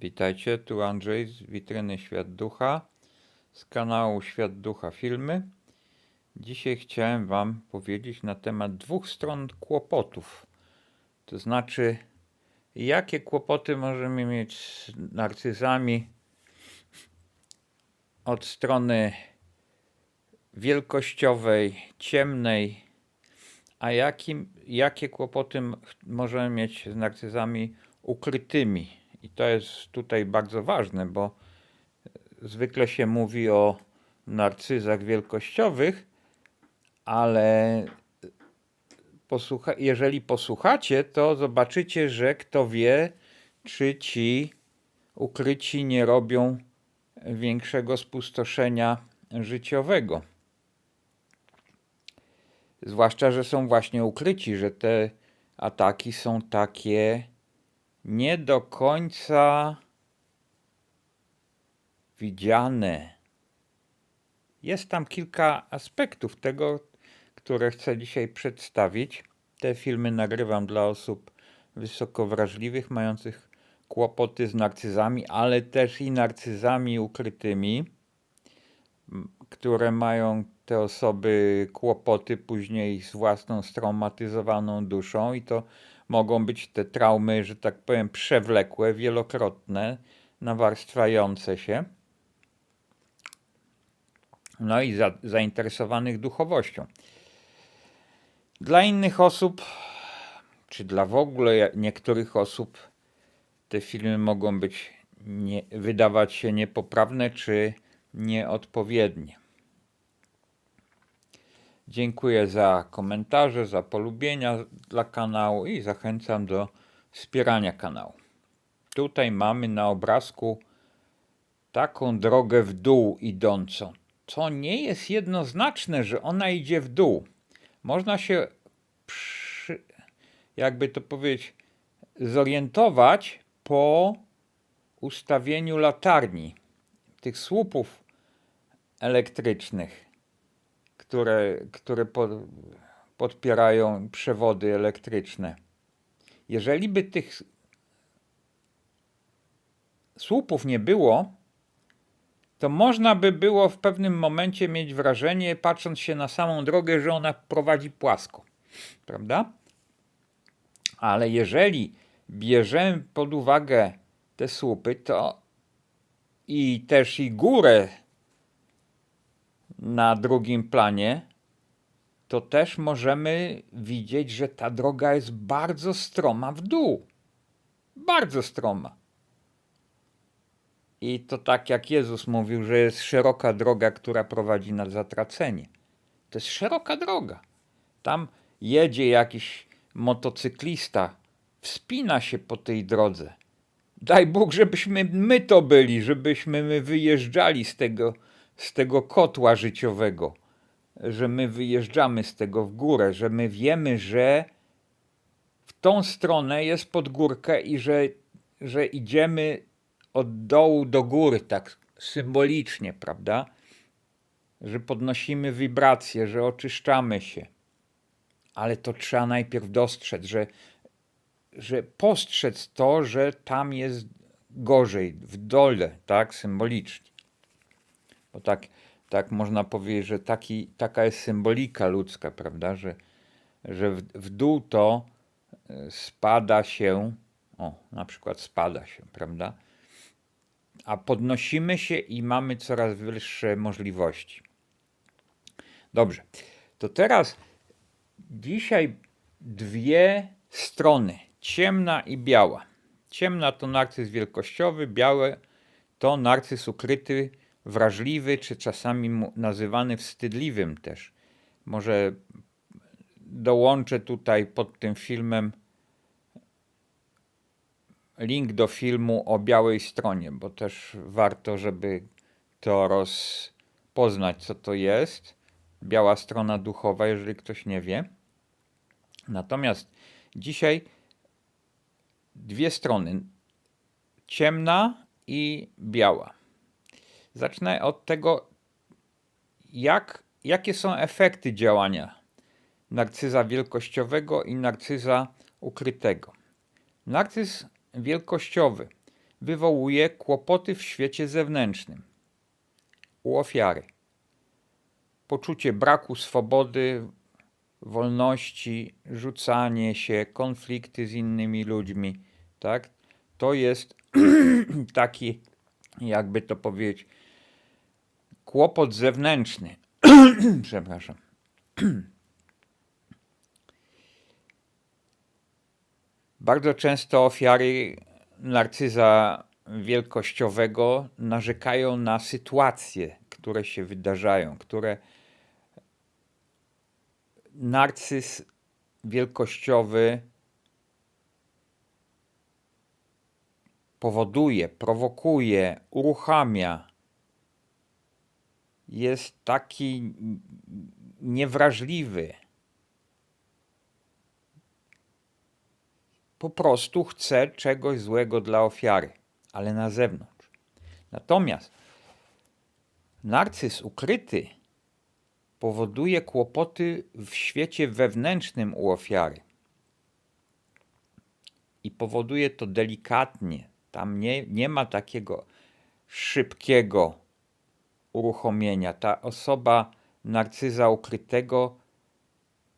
Witajcie, tu Andrzej z witryny Świat Ducha, z kanału Świat Ducha Filmy. Dzisiaj chciałem Wam powiedzieć na temat dwóch stron kłopotów. To znaczy, jakie kłopoty możemy mieć z narcyzami od strony wielkościowej, ciemnej, a jakim, jakie kłopoty możemy mieć z narcyzami ukrytymi. I to jest tutaj bardzo ważne, bo zwykle się mówi o narcyzach wielkościowych, ale posłucha- jeżeli posłuchacie, to zobaczycie, że kto wie, czy ci ukryci nie robią większego spustoszenia życiowego. Zwłaszcza, że są właśnie ukryci, że te ataki są takie nie do końca widziane. Jest tam kilka aspektów tego, które chcę dzisiaj przedstawić. Te filmy nagrywam dla osób wysoko wrażliwych, mających kłopoty z narcyzami, ale też i narcyzami ukrytymi, które mają te osoby kłopoty później z własną straumatyzowaną duszą i to mogą być te traumy, że tak powiem, przewlekłe, wielokrotne, nawarstwiające się. No i za, zainteresowanych duchowością. Dla innych osób, czy dla w ogóle niektórych osób, te filmy mogą być, nie, wydawać się niepoprawne czy nieodpowiednie. Dziękuję za komentarze, za polubienia dla kanału i zachęcam do wspierania kanału. Tutaj mamy na obrazku taką drogę w dół idącą. To nie jest jednoznaczne, że ona idzie w dół. Można się, przy, jakby to powiedzieć, zorientować po ustawieniu latarni, tych słupów elektrycznych które, które pod, podpierają przewody elektryczne. Jeżeli by tych słupów nie było, to można by było w pewnym momencie mieć wrażenie, patrząc się na samą drogę, że ona prowadzi płasko. Prawda? Ale jeżeli bierzemy pod uwagę te słupy, to i też i górę na drugim planie, to też możemy widzieć, że ta droga jest bardzo stroma w dół. Bardzo stroma. I to tak jak Jezus mówił, że jest szeroka droga, która prowadzi na zatracenie. To jest szeroka droga. Tam jedzie jakiś motocyklista, wspina się po tej drodze. Daj Bóg, żebyśmy my to byli, żebyśmy my wyjeżdżali z tego, z tego kotła życiowego, że my wyjeżdżamy z tego w górę, że my wiemy, że w tą stronę jest pod górkę i że, że idziemy od dołu do góry, tak symbolicznie, prawda? Że podnosimy wibracje, że oczyszczamy się. Ale to trzeba najpierw dostrzec, że, że postrzec to, że tam jest gorzej, w dole, tak, symbolicznie. Bo tak, tak można powiedzieć, że taki, taka jest symbolika ludzka, prawda? Że, że w, w dół to e, spada się, o, na przykład spada się, prawda? A podnosimy się i mamy coraz wyższe możliwości. Dobrze, to teraz dzisiaj dwie strony, ciemna i biała. Ciemna to narcyz wielkościowy, białe to narcyz ukryty, wrażliwy, czy czasami nazywany wstydliwym też. Może dołączę tutaj pod tym filmem link do filmu o białej stronie, bo też warto, żeby to rozpoznać, co to jest. Biała strona duchowa, jeżeli ktoś nie wie. Natomiast dzisiaj dwie strony: ciemna i biała. Zacznę od tego, jak, jakie są efekty działania narcyza wielkościowego i narcyza ukrytego. Narcyz wielkościowy wywołuje kłopoty w świecie zewnętrznym u ofiary. Poczucie braku swobody, wolności, rzucanie się, konflikty z innymi ludźmi, tak? To jest taki, jakby to powiedzieć, kłopot zewnętrzny. Przepraszam. Bardzo często ofiary narcyza wielkościowego narzekają na sytuacje, które się wydarzają, które narcyz wielkościowy powoduje, prowokuje, uruchamia. Jest taki niewrażliwy. Po prostu chce czegoś złego dla ofiary, ale na zewnątrz. Natomiast narcyz ukryty powoduje kłopoty w świecie wewnętrznym u ofiary. I powoduje to delikatnie. Tam nie, nie ma takiego szybkiego uruchomienia. Ta osoba narcyza ukrytego,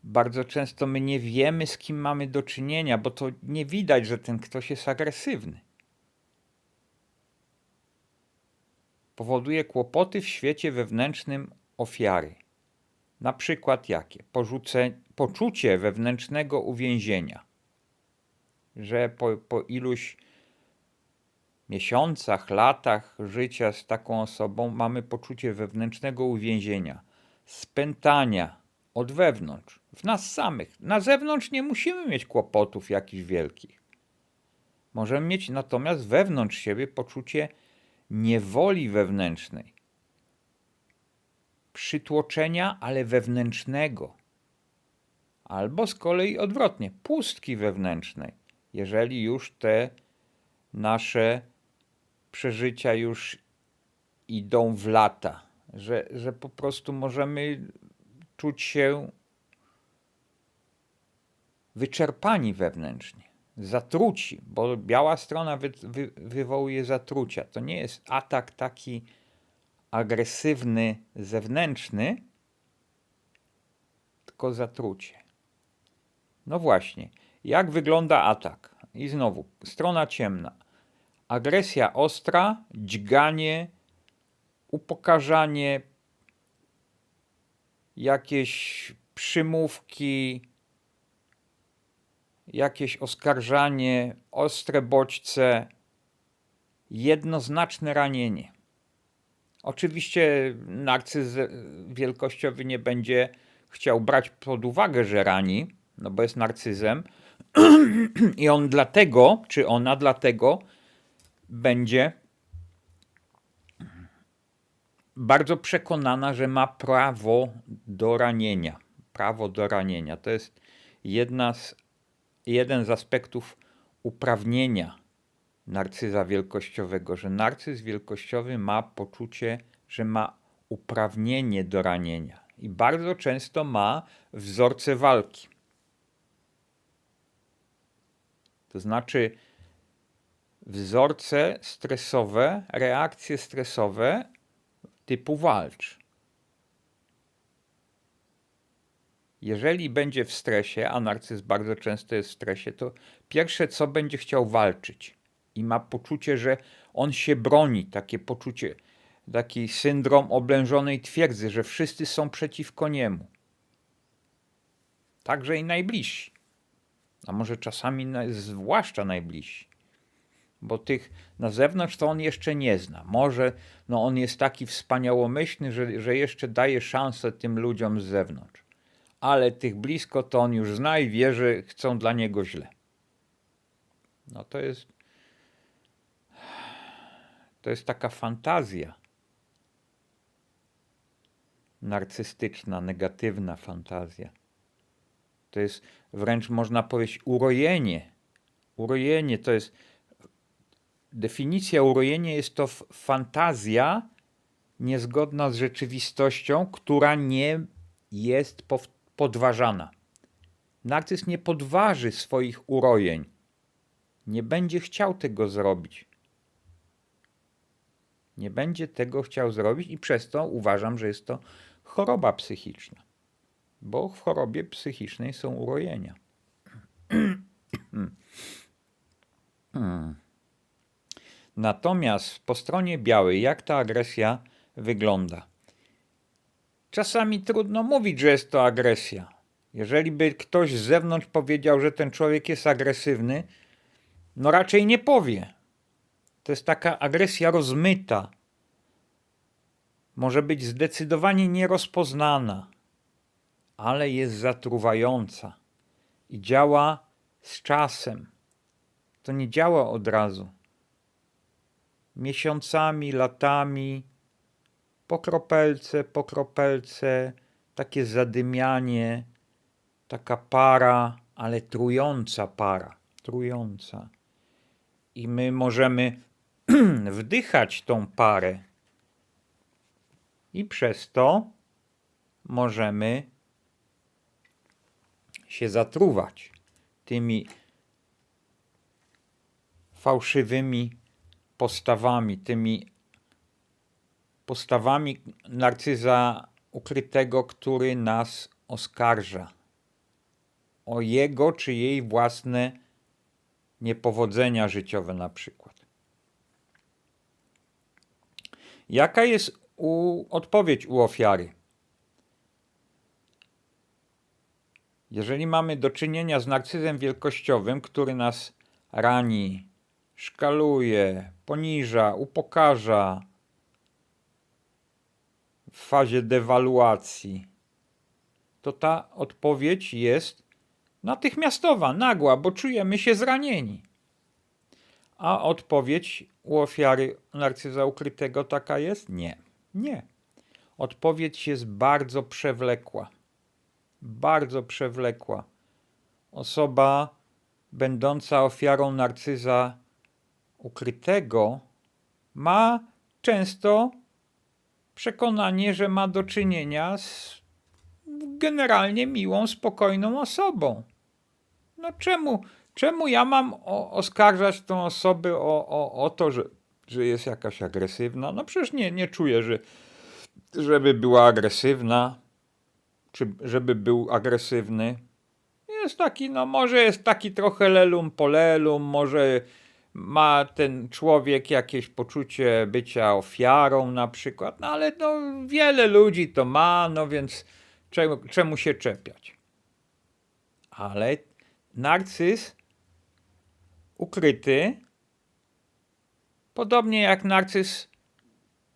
bardzo często my nie wiemy, z kim mamy do czynienia, bo to nie widać, że ten ktoś jest agresywny. Powoduje kłopoty w świecie wewnętrznym ofiary. Na przykład jakie? Porzuce, poczucie wewnętrznego uwięzienia, że po, po iluś miesiącach, latach życia z taką osobą mamy poczucie wewnętrznego uwięzienia, spętania od wewnątrz, w nas samych. Na zewnątrz nie musimy mieć kłopotów jakichś wielkich. Możemy mieć natomiast wewnątrz siebie poczucie niewoli wewnętrznej, przytłoczenia, ale wewnętrznego. Albo z kolei odwrotnie, pustki wewnętrznej, jeżeli już te nasze przeżycia już idą w lata, że, że po prostu możemy czuć się wyczerpani wewnętrznie, zatruci, bo biała strona wy, wy, wywołuje zatrucia. To nie jest atak taki agresywny, zewnętrzny, tylko zatrucie. No właśnie, jak wygląda atak? I znowu, strona ciemna. Agresja ostra, dźganie, upokarzanie, jakieś przymówki, jakieś oskarżanie, ostre bodźce, jednoznaczne ranienie. Oczywiście narcyz wielkościowy nie będzie chciał brać pod uwagę, że rani, no bo jest narcyzem i on dlatego, czy ona dlatego będzie bardzo przekonana, że ma prawo do ranienia. Prawo do ranienia. To jest jedna z, jeden z aspektów uprawnienia narcyza wielkościowego, że narcyz wielkościowy ma poczucie, że ma uprawnienie do ranienia i bardzo często ma wzorce walki. To znaczy wzorce stresowe, reakcje stresowe typu walcz. Jeżeli będzie w stresie, a narcyz bardzo często jest w stresie, to pierwsze co będzie chciał walczyć i ma poczucie, że on się broni, takie poczucie, taki syndrom oblężonej twierdzy, że wszyscy są przeciwko niemu. Także i najbliżsi. A może czasami zwłaszcza najbliżsi. Bo tych na zewnątrz to on jeszcze nie zna. Może no on jest taki wspaniałomyślny, że, że jeszcze daje szansę tym ludziom z zewnątrz. Ale tych blisko to on już zna i wie, że chcą dla niego źle. No to jest to jest taka fantazja narcystyczna, negatywna fantazja. To jest wręcz można powiedzieć urojenie. Urojenie to jest definicja urojenia jest to fantazja niezgodna z rzeczywistością, która nie jest podważana. Narcyz nie podważy swoich urojeń. Nie będzie chciał tego zrobić Nie będzie tego chciał zrobić i przez to uważam, że jest to choroba psychiczna. Bo w chorobie psychicznej są urojenia. Natomiast po stronie białej, jak ta agresja wygląda? Czasami trudno mówić, że jest to agresja. Jeżeli by ktoś z zewnątrz powiedział, że ten człowiek jest agresywny, no raczej nie powie. To jest taka agresja rozmyta. Może być zdecydowanie nierozpoznana, ale jest zatruwająca i działa z czasem. To nie działa od razu. Miesiącami, latami, po kropelce, po kropelce, takie zadymianie, taka para, ale trująca para, trująca. I my możemy wdychać tą parę. I przez to możemy się zatruwać tymi fałszywymi postawami, tymi postawami narcyza ukrytego, który nas oskarża o jego czy jej własne niepowodzenia życiowe na przykład. Jaka jest u, odpowiedź u ofiary? Jeżeli mamy do czynienia z narcyzem wielkościowym, który nas rani, szkaluje, poniża, upokarza w fazie dewaluacji, to ta odpowiedź jest natychmiastowa, nagła, bo czujemy się zranieni. A odpowiedź u ofiary narcyza ukrytego taka jest? Nie. Nie. Odpowiedź jest bardzo przewlekła. Bardzo przewlekła. Osoba będąca ofiarą narcyza ukrytego ma często przekonanie, że ma do czynienia z generalnie miłą, spokojną osobą. No czemu, czemu ja mam o, oskarżać tą osobę o, o, o to, że, że jest jakaś agresywna? No przecież nie, nie czuję, że, żeby była agresywna, czy żeby był agresywny. Jest taki, no może jest taki trochę lelum polelum, może ma ten człowiek jakieś poczucie bycia ofiarą na przykład, no ale no wiele ludzi to ma, no więc czemu, czemu się czepiać? Ale narcyz ukryty, podobnie jak narcyz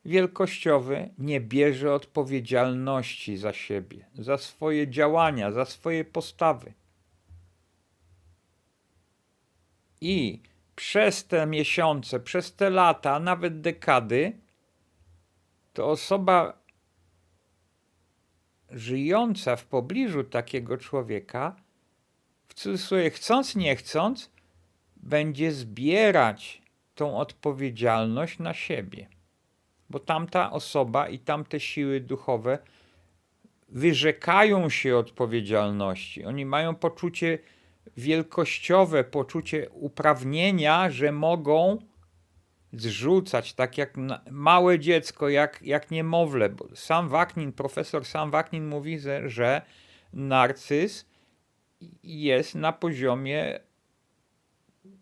wielkościowy, nie bierze odpowiedzialności za siebie, za swoje działania, za swoje postawy. I przez te miesiące, przez te lata, nawet dekady, to osoba żyjąca w pobliżu takiego człowieka, w cudzysłowie chcąc, nie chcąc, będzie zbierać tą odpowiedzialność na siebie. Bo tamta osoba i tamte siły duchowe wyrzekają się odpowiedzialności. Oni mają poczucie wielkościowe, poczucie uprawnienia, że mogą zrzucać, tak jak małe dziecko, jak, jak niemowlę. Bo sam Waknin, profesor sam Waknin mówi, że, narcyz jest na poziomie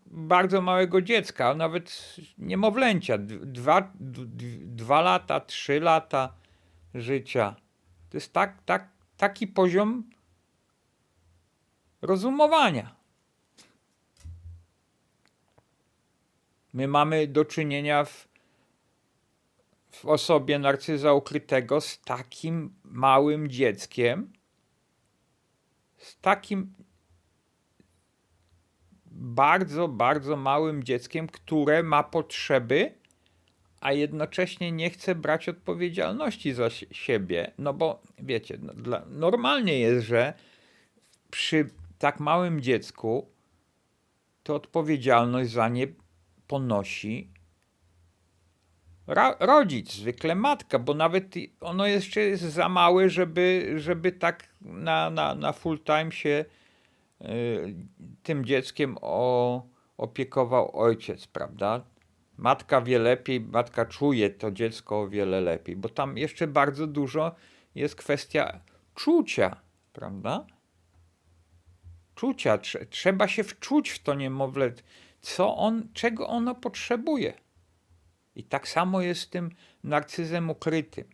bardzo małego dziecka, nawet niemowlęcia, dwa, dwa lata, trzy lata życia. To jest tak, tak, taki poziom rozumowania. My mamy do czynienia w, w osobie narcyza ukrytego z takim małym dzieckiem, z takim bardzo, bardzo małym dzieckiem, które ma potrzeby, a jednocześnie nie chce brać odpowiedzialności za siebie. No bo wiecie, no, dla, normalnie jest, że przy tak małym dziecku to odpowiedzialność za nie ponosi rodzic, zwykle matka, bo nawet ono jeszcze jest za małe, żeby, żeby tak na, na, na full time się y, tym dzieckiem o, opiekował ojciec, prawda? Matka wie lepiej, matka czuje to dziecko o wiele lepiej, bo tam jeszcze bardzo dużo jest kwestia czucia, prawda? Czucia. Trze- Trzeba się wczuć w to niemowlę, co on, czego ono potrzebuje. I tak samo jest z tym narcyzem ukrytym.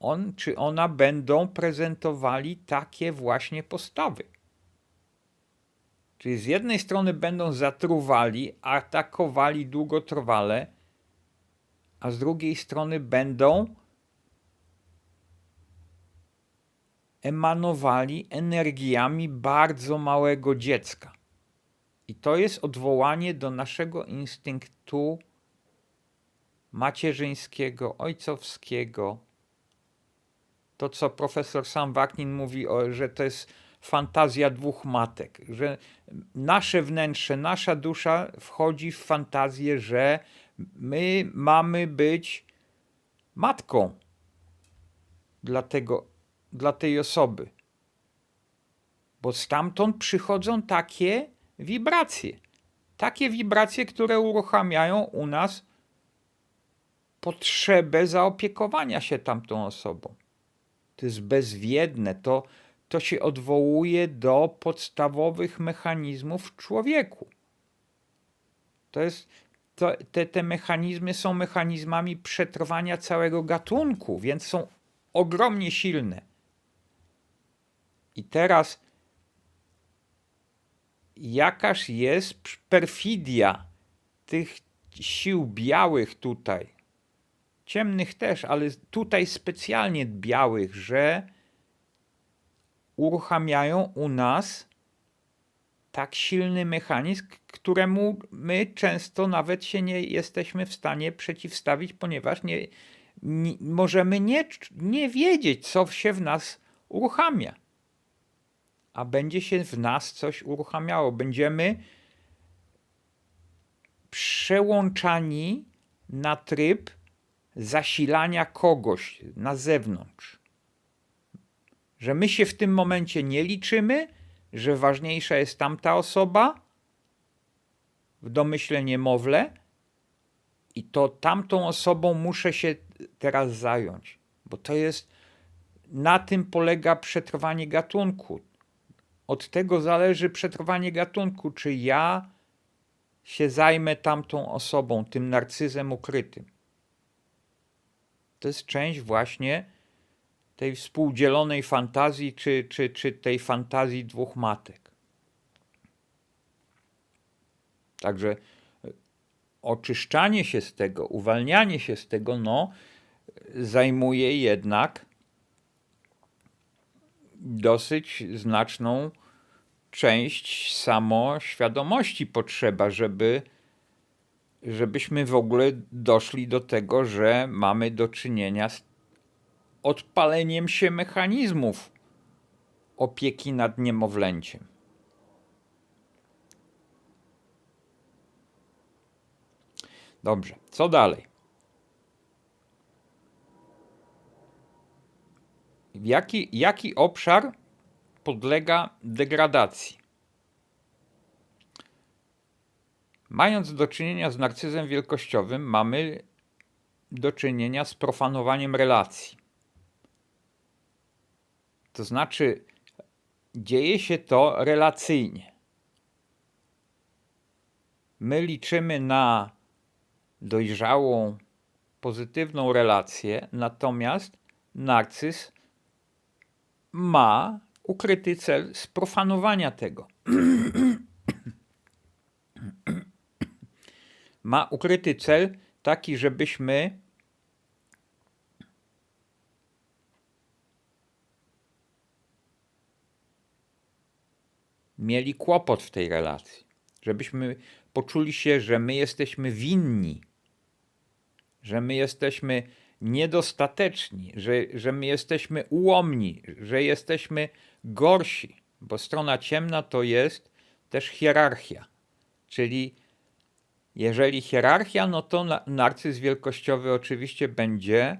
On czy ona będą prezentowali takie właśnie postawy. Czyli z jednej strony będą zatruwali, atakowali długotrwale, a z drugiej strony będą emanowali energiami bardzo małego dziecka. I to jest odwołanie do naszego instynktu macierzyńskiego, ojcowskiego. To, co profesor Sam Waknin mówi, że to jest fantazja dwóch matek, że nasze wnętrze, nasza dusza wchodzi w fantazję, że my mamy być matką dla, tego, dla tej osoby. Bo stamtąd przychodzą takie wibracje. Takie wibracje, które uruchamiają u nas potrzebę zaopiekowania się tamtą osobą. To jest bezwiedne, to, to się odwołuje do podstawowych mechanizmów w człowieku. To jest, to, te, te mechanizmy są mechanizmami przetrwania całego gatunku, więc są ogromnie silne. I teraz jakaż jest perfidia tych sił białych tutaj, ciemnych też, ale tutaj specjalnie białych, że uruchamiają u nas tak silny mechanizm, któremu my często nawet się nie jesteśmy w stanie przeciwstawić, ponieważ nie, nie, możemy nie, nie wiedzieć, co się w nas uruchamia. A będzie się w nas coś uruchamiało. Będziemy przełączani na tryb zasilania kogoś na zewnątrz. Że my się w tym momencie nie liczymy, że ważniejsza jest tamta osoba, w domyśle niemowlę, i to tamtą osobą muszę się teraz zająć, bo to jest, na tym polega przetrwanie gatunku. Od tego zależy przetrwanie gatunku, czy ja się zajmę tamtą osobą, tym narcyzem ukrytym. To jest część właśnie tej współdzielonej fantazji, czy, czy, czy tej fantazji dwóch matek. Także oczyszczanie się z tego, uwalnianie się z tego, no, zajmuje jednak dosyć znaczną część samoświadomości potrzeba, żeby żebyśmy w ogóle doszli do tego, że mamy do czynienia z odpaleniem się mechanizmów opieki nad niemowlęciem. Dobrze, co dalej? Jaki, jaki obszar podlega degradacji? Mając do czynienia z narcyzem wielkościowym, mamy do czynienia z profanowaniem relacji. To znaczy, dzieje się to relacyjnie. My liczymy na dojrzałą, pozytywną relację, natomiast narcyz ma ukryty cel sprofanowania tego. ma ukryty cel taki, żebyśmy mieli kłopot w tej relacji. Żebyśmy poczuli się, że my jesteśmy winni, że my jesteśmy niedostateczni, że, że my jesteśmy ułomni, że jesteśmy gorsi, bo strona ciemna to jest też hierarchia, czyli jeżeli hierarchia, no to narcyz wielkościowy oczywiście będzie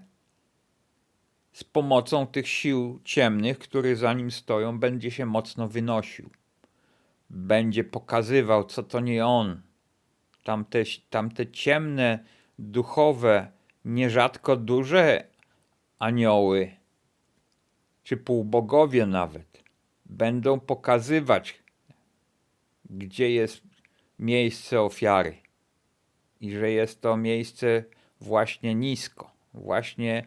z pomocą tych sił ciemnych, które za nim stoją, będzie się mocno wynosił. Będzie pokazywał, co to nie on. Tamte, tamte ciemne duchowe, nierzadko duże anioły, czy półbogowie nawet, będą pokazywać, gdzie jest miejsce ofiary i że jest to miejsce właśnie nisko, właśnie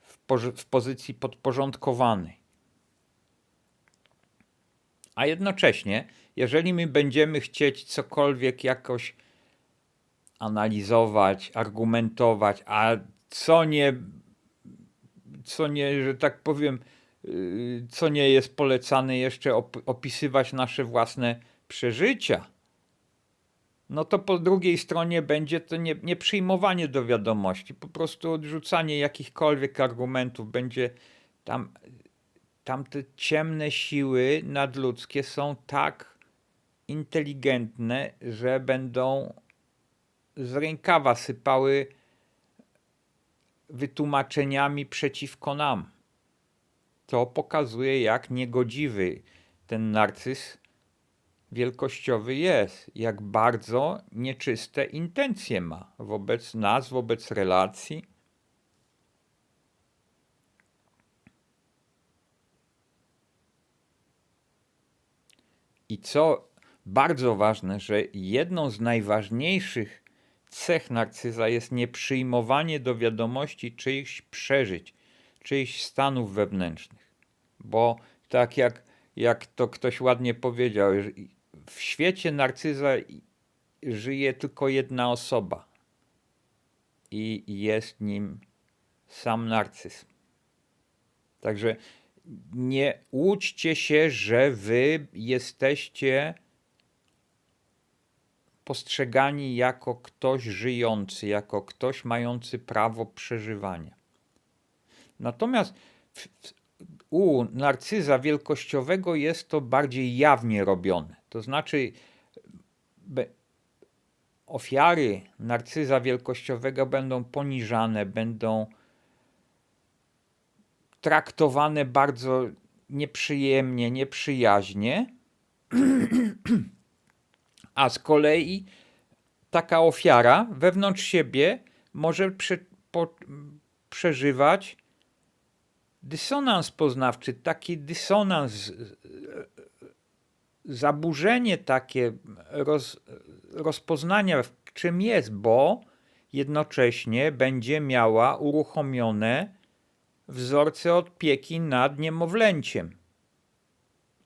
w, w pozycji podporządkowanej. A jednocześnie, jeżeli my będziemy chcieć cokolwiek jakoś analizować, argumentować, a co nie, co nie, że tak powiem, yy, co nie jest polecane jeszcze op- opisywać nasze własne przeżycia, no to po drugiej stronie będzie to nie, nie przyjmowanie do wiadomości, po prostu odrzucanie jakichkolwiek argumentów, będzie tam, tam te ciemne siły nadludzkie są tak inteligentne, że będą z rękawa sypały wytłumaczeniami przeciwko nam. To pokazuje, jak niegodziwy ten narcyz wielkościowy jest, jak bardzo nieczyste intencje ma wobec nas, wobec relacji. I co bardzo ważne, że jedną z najważniejszych cech narcyza jest nieprzyjmowanie do wiadomości czyichś przeżyć, czyichś stanów wewnętrznych. Bo tak jak, jak to ktoś ładnie powiedział, w świecie narcyza żyje tylko jedna osoba i jest nim sam narcyz. Także nie łudźcie się, że wy jesteście postrzegani jako ktoś żyjący, jako ktoś mający prawo przeżywania. Natomiast w, u narcyza wielkościowego jest to bardziej jawnie robione. To znaczy, ofiary narcyza wielkościowego będą poniżane, będą traktowane bardzo nieprzyjemnie, nieprzyjaźnie. A z kolei taka ofiara wewnątrz siebie może prze, po, przeżywać dysonans poznawczy, taki dysonans, zaburzenie takie roz, rozpoznania, w czym jest, bo jednocześnie będzie miała uruchomione wzorce opieki nad niemowlęciem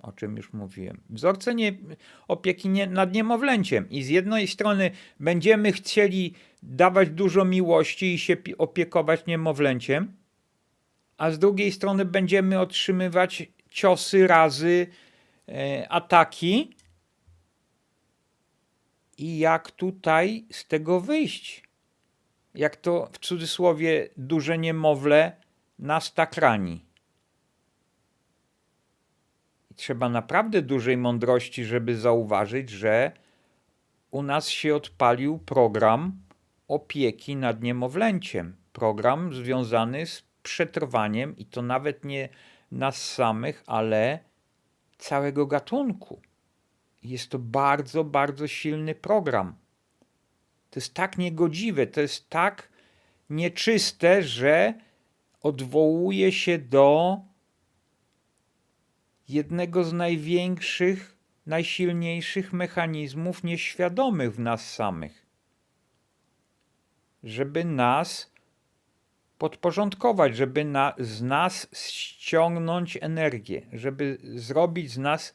o czym już mówiłem. Wzorce nie, opieki nie, nad niemowlęciem. I z jednej strony będziemy chcieli dawać dużo miłości i się opiekować niemowlęciem, a z drugiej strony będziemy otrzymywać ciosy, razy, e, ataki. I jak tutaj z tego wyjść? Jak to w cudzysłowie duże niemowlę nas tak rani? Trzeba naprawdę dużej mądrości, żeby zauważyć, że u nas się odpalił program opieki nad niemowlęciem. Program związany z przetrwaniem i to nawet nie nas samych, ale całego gatunku. Jest to bardzo, bardzo silny program. To jest tak niegodziwe, to jest tak nieczyste, że odwołuje się do jednego z największych, najsilniejszych mechanizmów nieświadomych w nas samych. Żeby nas podporządkować, żeby na, z nas ściągnąć energię, żeby zrobić z nas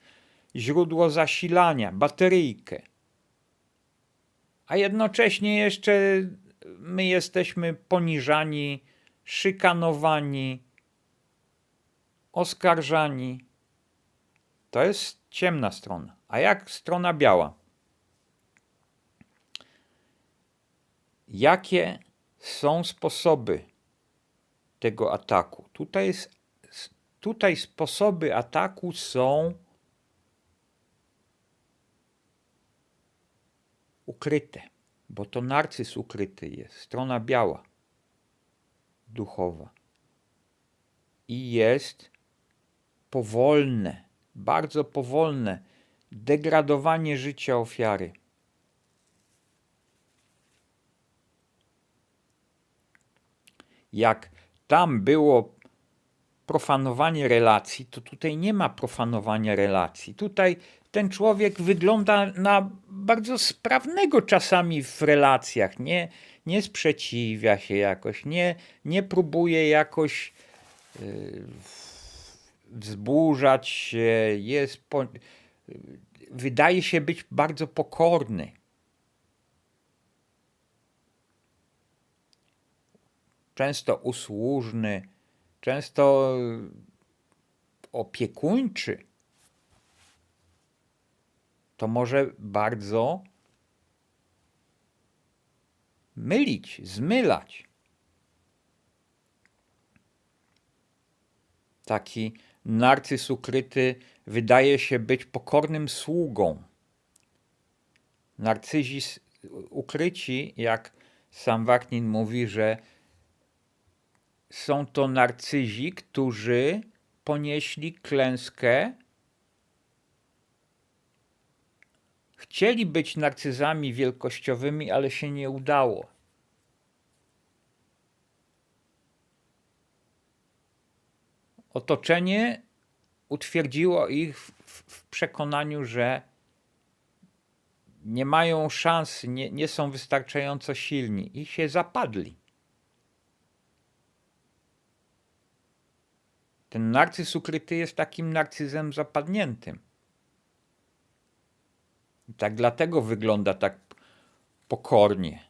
źródło zasilania, bateryjkę. A jednocześnie jeszcze my jesteśmy poniżani, szykanowani, oskarżani to jest ciemna strona. A jak strona biała? Jakie są sposoby tego ataku? Tutaj, jest, tutaj sposoby ataku są ukryte, bo to narcyz ukryty jest, strona biała, duchowa. I jest powolne bardzo powolne degradowanie życia ofiary. Jak tam było profanowanie relacji, to tutaj nie ma profanowania relacji. Tutaj ten człowiek wygląda na bardzo sprawnego czasami w relacjach. Nie, nie sprzeciwia się jakoś, nie, nie próbuje jakoś yy, wzburzać się, jest po, wydaje się być bardzo pokorny. Często usłużny, często opiekuńczy. To może bardzo mylić, zmylać. Taki narcyz ukryty wydaje się być pokornym sługą. Narcyzi ukryci, jak sam Warknin mówi, że są to narcyzi, którzy ponieśli klęskę. Chcieli być narcyzami wielkościowymi, ale się nie udało. Otoczenie utwierdziło ich w, w- przekonaniu, że nie mają szans, nie, nie są wystarczająco silni i się zapadli. Ten narcyz ukryty jest takim narcyzem zapadniętym. I tak dlatego wygląda tak pokornie.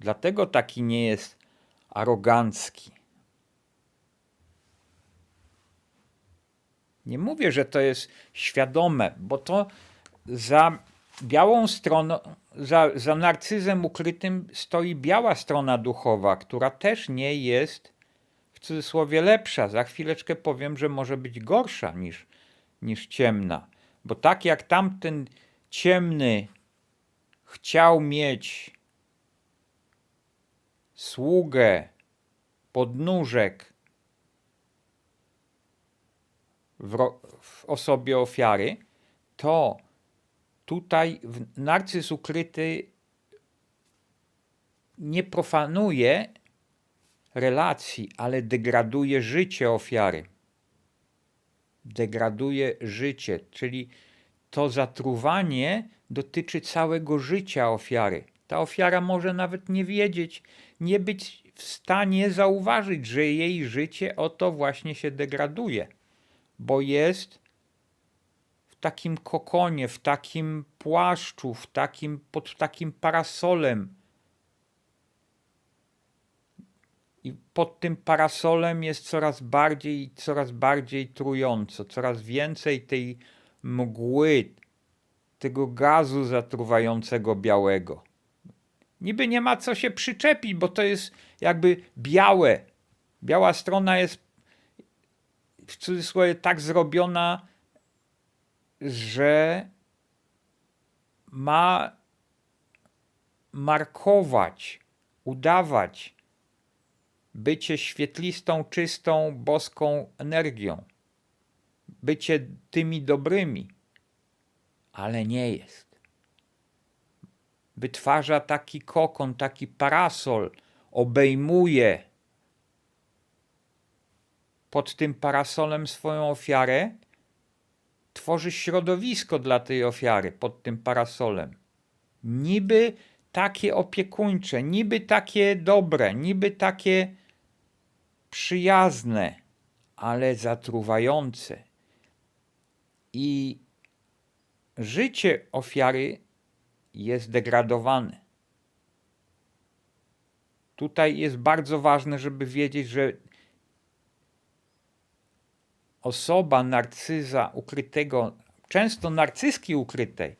Dlatego taki nie jest arogancki. Nie mówię, że to jest świadome, bo to za białą stroną, za, za narcyzem ukrytym stoi biała strona duchowa, która też nie jest w cudzysłowie lepsza. Za chwileczkę powiem, że może być gorsza niż, niż ciemna. Bo tak jak tamten ciemny chciał mieć sługę, podnóżek w, w osobie ofiary, to tutaj narcyz ukryty nie profanuje relacji, ale degraduje życie ofiary. Degraduje życie, czyli to zatruwanie dotyczy całego życia ofiary. Ta ofiara może nawet nie wiedzieć, nie być w stanie zauważyć, że jej życie oto właśnie się degraduje, bo jest w takim kokonie, w takim płaszczu, w takim, pod takim parasolem. I pod tym parasolem jest coraz bardziej, coraz bardziej trująco, coraz więcej tej mgły, tego gazu zatruwającego białego. Niby nie ma co się przyczepić, bo to jest jakby białe. Biała strona jest w cudzysłowie tak zrobiona, że ma markować, udawać bycie świetlistą, czystą, boską energią, bycie tymi dobrymi, ale nie jest. Wytwarza taki kokon, taki parasol, obejmuje pod tym parasolem swoją ofiarę, tworzy środowisko dla tej ofiary pod tym parasolem. Niby takie opiekuńcze, niby takie dobre, niby takie przyjazne, ale zatruwające. I życie ofiary jest degradowane. Tutaj jest bardzo ważne, żeby wiedzieć, że osoba narcyza ukrytego, często narcyzki ukrytej,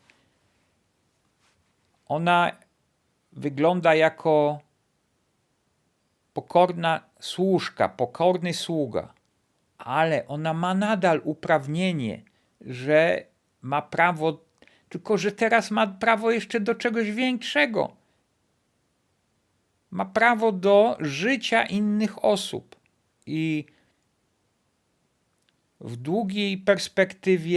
ona wygląda jako pokorna służka, pokorny sługa, ale ona ma nadal uprawnienie, że ma prawo, tylko że teraz ma prawo jeszcze do czegoś większego. Ma prawo do życia innych osób i w długiej perspektywie